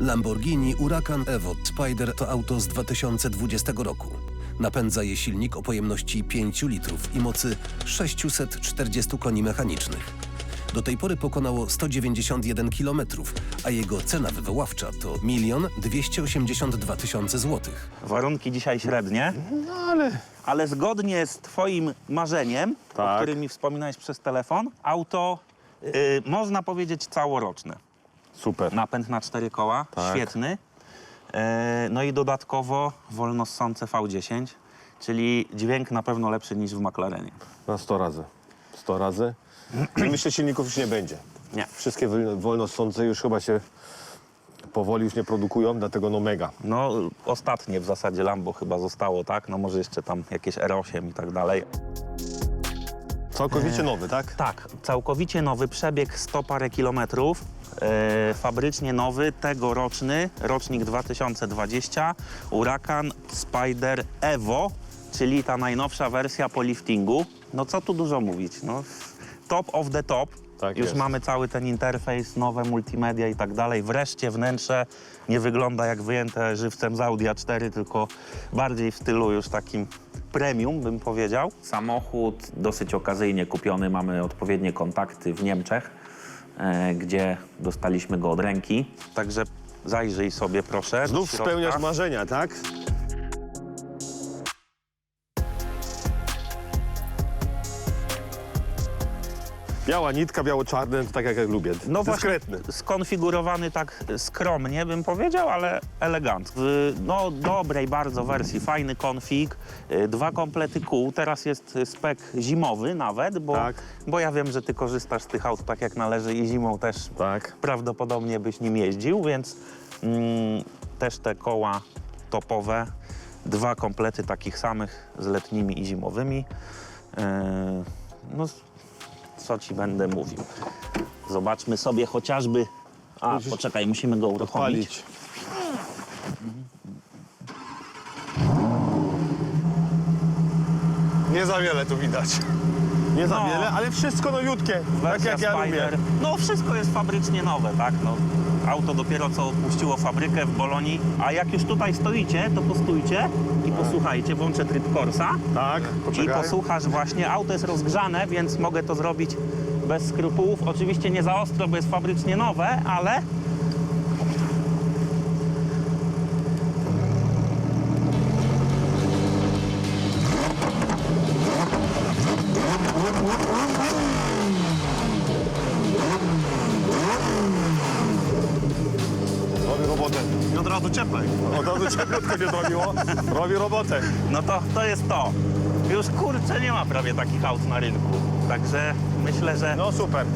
Lamborghini Huracan Evo Spider to auto z 2020 roku. Napędza je silnik o pojemności 5 litrów i mocy 640 koni mechanicznych. Do tej pory pokonało 191 km, a jego cena wywoławcza to 1 282 tysiące złotych. Warunki dzisiaj średnie, No ale ale zgodnie z Twoim marzeniem, o Tak. którym mi wspominałeś przez telefon, auto y, można powiedzieć całoroczne. Super. Napęd na cztery koła, Tak. świetny. E, no i dodatkowo wolnossące V10, czyli dźwięk na pewno lepszy niż w McLarenie. Na 100 razy. 100 razy. I myślę, silników już nie będzie. Nie. Wszystkie wolnosące już chyba się powoli już nie produkują, dlatego no mega. No ostatnie w zasadzie Lambo chyba zostało, tak? No może jeszcze tam jakieś R8 i tak dalej. Całkowicie nowy, tak? Tak, całkowicie nowy przebieg 100 parę kilometrów. E, fabrycznie nowy, tegoroczny, rocznik 2020, Huracan Spider Evo, czyli ta najnowsza wersja po liftingu. No co tu dużo mówić, no top of the top. Tak Już jest. mamy cały ten interfejs, nowe multimedia i tak dalej. Wreszcie wnętrze nie wygląda jak wyjęte żywcem z Audi A4, tylko bardziej w stylu już takim premium, bym powiedział. Samochód dosyć okazyjnie kupiony, mamy odpowiednie kontakty w Niemczech, e, gdzie dostaliśmy go od ręki. Także zajrzyj sobie proszę. do Znów środka. spełniasz marzenia, tak? Biała nitka, biało-czarny, tak jak ja lubię. No właśnie, Dyskretny. skonfigurowany tak skromnie, bym powiedział, ale elegancko. W no, dobrej bardzo wersji, fajny konfig, y, dwa komplety kół. Teraz jest spek zimowy nawet, bo, Tak. bo ja wiem, że ty korzystasz z tych aut tak jak należy i zimą też Tak. prawdopodobnie byś nim jeździł, więc mm, też te koła topowe, dwa komplety takich samych z letnimi i zimowymi. Yy, no, co ci będę mówił? Zobaczmy sobie chociażby. A, poczekaj, musimy go uruchomić. Palić. Nie za wiele tu widać. Nie za No. wiele, ale wszystko nowiutkie. Tak Wersja jak ja Spider. lubię. No wszystko jest fabrycznie nowe, tak? No, auto dopiero co opuściło fabrykę w Bolonii. A jak już tutaj stoicie, to postójcie i posłuchajcie, włączę tryb Corsa. Tak, I poczekaj. posłuchasz właśnie, auto jest rozgrzane, więc mogę to zrobić bez skrupułów. Oczywiście nie za ostro, bo jest fabrycznie nowe, ale Robotę. I od razu cieplej. Od razu cieplutko się zrobiło. Robi robotę. no to, to jest to. Już kurczę, nie ma prawie takich aut na rynku. Także myślę, że No super.